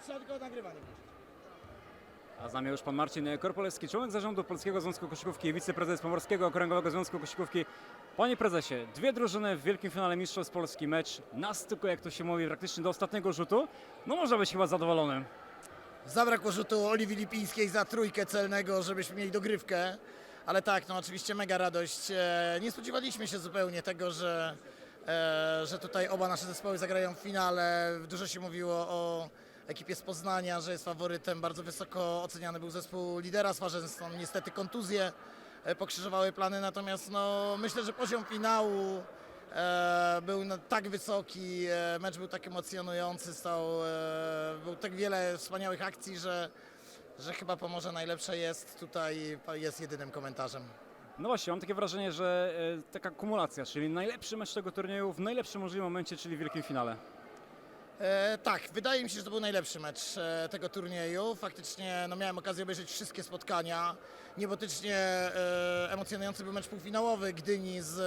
przegrywa nie włączyć. A z nami już pan Marcin Korpolewski, członek zarządu Polskiego Związku Koszykówki i wiceprezes Pomorskiego Okręgowego Związku Koszykówki. Panie prezesie, dwie drużyny w wielkim finale Mistrzostw Polski, mecz nas tylko, jak to się mówi, praktycznie do ostatniego rzutu. No można być chyba zadowolonym. Zabrakło rzutu Oliwii Lipińskiej za trójkę celnego, żebyśmy mieli dogrywkę. Ale tak, no oczywiście mega radość. E, Nie spodziewaliśmy się zupełnie tego, że, e, że tutaj oba nasze zespoły zagrają w finale. Dużo się mówiło o ekipie z Poznania, że jest faworytem. Bardzo wysoko oceniany był zespół lidera Swarzęstwa. Niestety kontuzje pokrzyżowały plany, natomiast no, myślę, że poziom finału e, był tak wysoki, e, mecz był tak emocjonujący, stał, e, był tak wiele wspaniałych akcji, że, że chyba Pomorze najlepsze jest. Tutaj jest jedynym komentarzem. No właśnie, mam takie wrażenie, że e, taka kumulacja, czyli najlepszy mecz tego turnieju w najlepszym możliwym momencie, czyli w wielkim finale. E, tak, wydaje mi się, że to był najlepszy mecz e, tego turnieju. Faktycznie no, miałem okazję obejrzeć wszystkie spotkania. Niebotycznie e, emocjonujący był mecz półfinałowy Gdyni z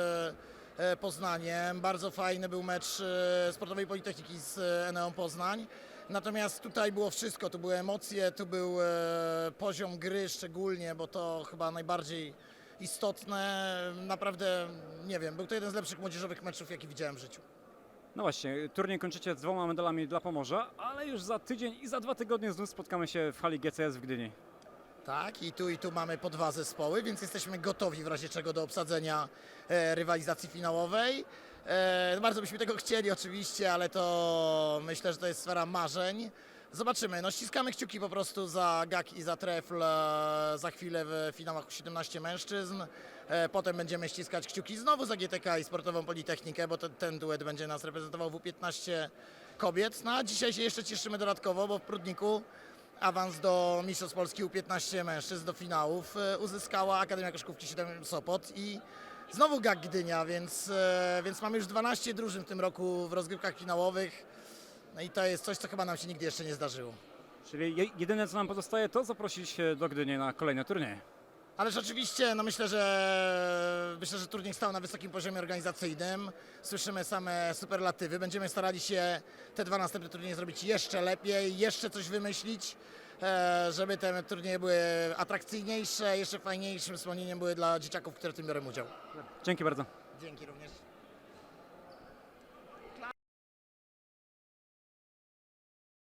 e, Poznaniem. Bardzo fajny był mecz e, Sportowej Politechniki z e, Eneą Poznań. Natomiast tutaj było wszystko, tu były emocje, tu był e, poziom gry szczególnie, bo to chyba najbardziej istotne. Naprawdę, nie wiem, był to jeden z lepszych młodzieżowych meczów, jaki widziałem w życiu. No właśnie, turniej kończycie z dwoma medalami dla Pomorza, ale już za tydzień i za dwa tygodnie znów spotkamy się w hali GCS w Gdyni. Tak, i tu i tu mamy po dwa zespoły, więc jesteśmy gotowi w razie czego do obsadzenia e, rywalizacji finałowej. E, bardzo byśmy tego chcieli oczywiście, ale to myślę, że to jest sfera marzeń. Zobaczymy, no ściskamy kciuki po prostu za GAK i za Trefl e, za chwilę w finałach u 17 mężczyzn. E, potem będziemy ściskać kciuki znowu za GTK i Sportową Politechnikę, bo ten, ten duet będzie nas reprezentował w U15 kobiet. No a dzisiaj się jeszcze cieszymy dodatkowo, bo w Prudniku awans do Mistrzostw Polski U15 mężczyzn do finałów e, uzyskała Akademia Koszkówki 7 Sopot i znowu GAK Gdynia, więc, więc mamy już 12 drużyn w tym roku w rozgrywkach finałowych. No i to jest coś, co chyba nam się nigdy jeszcze nie zdarzyło. Czyli je- jedyne co nam pozostaje to zaprosić do Gdyni na kolejne turnieje. Ależ oczywiście, no myślę, że myślę, że turniej stał na wysokim poziomie organizacyjnym. Słyszymy same superlatywy. Będziemy starali się te dwa następne turnieje zrobić jeszcze lepiej, jeszcze coś wymyślić, e, żeby te turnieje były atrakcyjniejsze, jeszcze fajniejszym wspomnieniem były dla dzieciaków, które w tym biorą udział. Dzięki bardzo. Dzięki również.